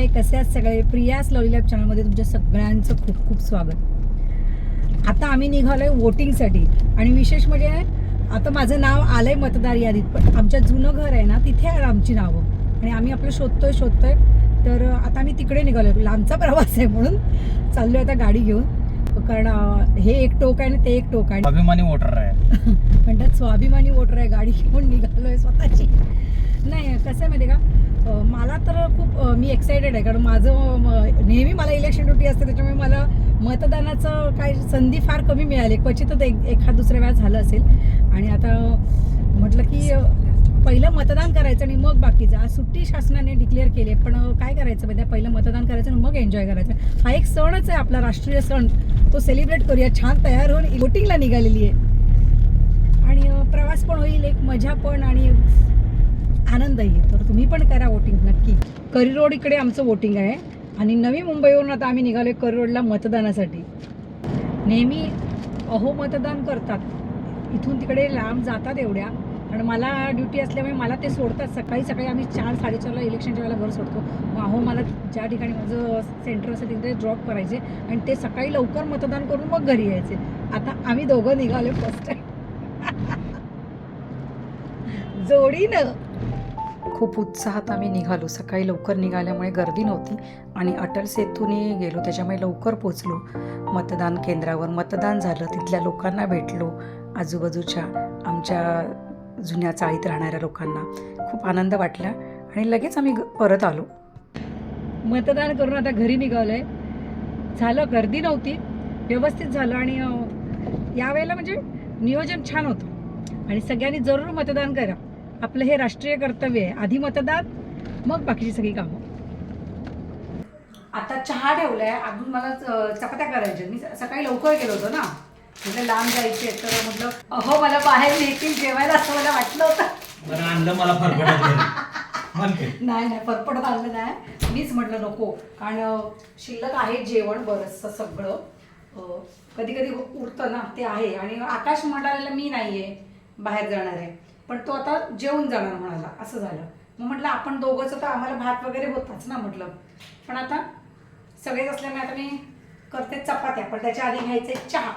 हाय कसे आहेत सगळे प्रियास लवली लॅब चॅनलमध्ये तुमच्या सगळ्यांचं खूप खूप स्वागत. आता आम्ही निघालोय वोटिंगसाठी आणि विशेष म्हणजे आता माझं नाव आलंय मतदार यादीत पण आमच्या जुनं घर आहे ना तिथे आहे आमची नावं. आणि आम्ही आपलं शोधतोय शोधतोय. तर आता आम्ही तिकडे निघालोय. लांबचा प्रवास आहे म्हणून चाललोय आता गाडी घेऊन. कारण हे एक टोक आहे आणि ते एक टोक आहे. अभिमानी वोटर आहे. म्हणतात स्वाभिमानी वोटर आहे. गाडी घेऊन निघालोय स्वतःची. नाही कसं आहे माहिती आहे का मला तर मी एक्सायटेड आहे कारण माझं म- नेहमी मला इलेक्शन ड्युटी असते त्याच्यामुळे मला मतदानाचं काय संधी फार कमी मिळाली. क्वचितच एक एखाद दुसऱ्या वेळा झालं असेल. आणि आता म्हटलं की पहिलं मतदान करायचं आणि मग बाकीचं आज सुट्टी शासनाने डिक्लेअर केली आहे पण काय करायचं माहिती आहे? पहिलं मतदान करायचं आणि मग एन्जॉय करायचं. हा एक सणच आहे आपला राष्ट्रीय सण. तो सेलिब्रेट करूया. छान तयार होऊन वोटिंगला निघालेली आहे. आणि प्रवास पण होईल एक मजा पण आणि आनंदही तर तुम्ही पण करा वोटिंग नक्की. करी रोड इकडे आमचं वोटिंग आहे. आणि नवी मुंबईवरून आता आम्ही निघालोय करी रोडला मतदानासाठी. नेहमी अहो मतदान करतात. इथून तिकडे लांब जातात एवढ्या. आणि मला ड्युटी असल्यामुळे मला ते सोडतात. सकाळी सकाळी आम्ही चार साडेचारला इलेक्शनच्या वेळेला घर सोडतो. मग अहो मला ज्या ठिकाणी माझं सेंटर असेल तिथे ड्रॉप करायचे. आणि ते सकाळी लवकर मतदान करून मग घरी यायचे. आता आम्ही दोघं निघालो फर्स्ट टाइम जोडीनं. खूप उत्साहात आम्ही निघालो. सकाळी लवकर निघाल्यामुळे गर्दी नव्हती आणि अटल सेतूने गेलो. त्याच्यामुळे लवकर पोचलो मतदान केंद्रावर मतदान झालं. तिथल्या लोकांना भेटलो. आजूबाजूच्या आमच्या जुन्या चाळीत राहणाऱ्या लोकांना खूप आनंद वाटला आणि लगेच आम्ही ग- परत आलो. मतदान करून आता घरी निघालो आहे झालं गर्दी नव्हती. व्यवस्थित झालं आणि यावेळेला म्हणजे नियोजन छान होतं. आणि सगळ्यांनी जरूर मतदान करा. आपलं हे राष्ट्रीय कर्तव्य आहे. आधी मतदान मग बाकीची सगळी कामं. आता चहा ठेवलाय. अजून मला चपात्या करायच्या. मी सकाळी लवकर गेलो होतो ना. म्हणजे लांब जायचे तर म्हटलं अहो मला बाहेर नेतील जेवायला असं मला वाटलं होतं. आणलं मला फरफटत म्हणते नाही नाही फरफडत आणलं नाही. मीच म्हटलं नको. कारण शिल्लक आहे जेवण बरंचसं सगळं. कधी कधी उरतं ना ते आहे. आणि आकाश म्हणालेला मी नाही आहे बाहेर जाणार. आहे पण तो आता जेवून जाणार म्हणाला असं झालं. मग म्हटलं आपण दोघंच तर आम्हाला भात वगैरे होताच ना म्हटलं. पण आता सगळेच असल्यामुळे आता मी करते चपात्या पण त्याच्या आधी घ्यायचे चहा.